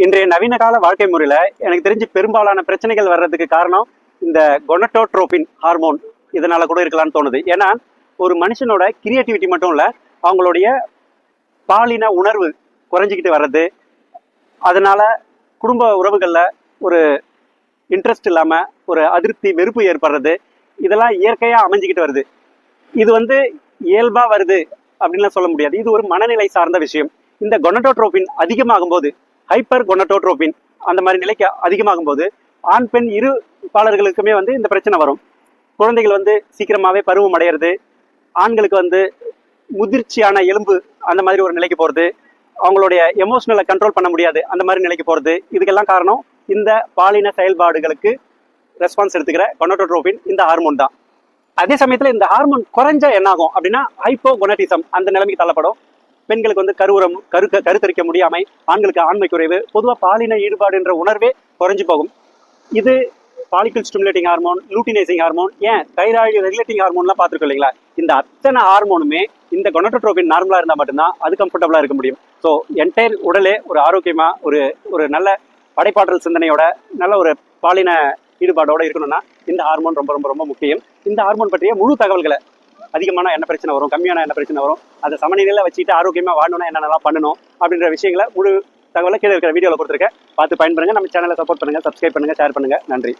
இன்றைய நவீன கால வாழ்க்கை முறையில் எனக்கு தெரிஞ்சு பெரும்பாலான பிரச்சனைகள் வர்றதுக்கு காரணம் இந்த கொனட்டோட்ரோபின் ஹார்மோன். இதனால் கூட இருக்கலாம்னு தோணுது. ஏன்னா ஒரு மனுஷனோட கிரியேட்டிவிட்டி மட்டும் இல்லை அவங்களுடைய பாலின உணர்வு குறைஞ்சிக்கிட்டு வர்றது அதனால் குடும்ப உறவுகளில் ஒரு இன்ட்ரெஸ்ட் இல்லாமல் ஒரு அதிருப்தி வெறுப்பு ஏற்படுறது இதெல்லாம் இயற்கையாக அமைஞ்சிக்கிட்டு வருது. இது வந்து இயல்பாக வருது அப்படின்லாம் சொல்ல முடியாது. இது ஒரு மனநிலை சார்ந்த விஷயம். இந்த கொனட்டோட்ரோபின் அதிகமாகும் போது ஹைப்பர் கொனட்டோட்ரோபின் அந்த மாதிரி நிலைக்கு அதிகமாகும் போது ஆண் பெண் இரு பாலர்களுக்குமே வந்து இந்த பிரச்சனை வரும். குழந்தைகள் வந்து சீக்கிரமாவே பருவம் அடையிறது. ஆண்களுக்கு வந்து முதிர்ச்சியான எலும்பு அந்த மாதிரி ஒரு நிலைக்கு போறது. அவங்களுடைய எமோஷனலை கண்ட்ரோல் பண்ண முடியாது. அந்த மாதிரி நிலைக்கு போறது. இதுக்கெல்லாம் காரணம் இந்த பாலின செயல்பாடுகளுக்கு ரெஸ்பான்ஸ் எடுத்துக்கிற கொனட்டோட்ரோபின் இந்த ஹார்மோன் தான். அதே சமயத்தில் இந்த ஹார்மோன் குறைஞ்சா என்ன ஆகும் அப்படின்னா ஹைப்போ கொனட்டிசம் அந்த நிலைமைக்கு தள்ளப்படும். பெண்களுக்கு வந்து கருவுரம் கரு கருத்தரிக்க முடியாமை ஆண்களுக்கு ஆண்மை குறைவு பொதுவாக பாலின ஈடுபாடு என்ற உணர்வே குறைஞ்சு போகும். இது follicle stimulating hormone luteinizing hormone ஏன்? தைராய்டு ரெகுலேட்டிங் ஹார்மோன்லாம் பார்த்துருக்கோம் இல்லைங்களா? இந்த அத்தனை ஹார்மோனுமே இந்த கொனட்டோட்ரோபின் நார்மலாக இருந்தால் மட்டும்தான் அது கம்ஃபர்டபுளாக இருக்க முடியும். ஸோ என்டையர் உடலே ஒரு ஆரோக்கியமாக ஒரு ஒரு நல்ல படைப்பாற்றல் சிந்தனையோட நல்ல ஒரு பாலின ஈடுபாடோட இருக்கணும்னா இந்த ஹார்மோன் ரொம்ப ரொம்ப ரொம்ப முக்கியம். இந்த ஹார்மோன் பற்றிய முழு தகவல்களை அதிகமான என்ன பிரச்சனை வரும் கம்மியான என்ன பிரச்சனை வரும். அதை சமநிலையில வச்சுட்டு ஆரோக்கியமா வாழணும்னா என்னென்னலாம் பண்ணணும் அப்படின்ற விஷயங்களை முழு தகவலை கீழே இருக்கிற வீடியோவில் கொடுத்துருக்கேன். பார்த்து பயன்படுங்க நம்ம சேனலை சப்போர்ட் பண்ணுங்க சப்ஸ்கிரைப் பண்ணுங்க ஷேர் பண்ணுங்க. நன்றி.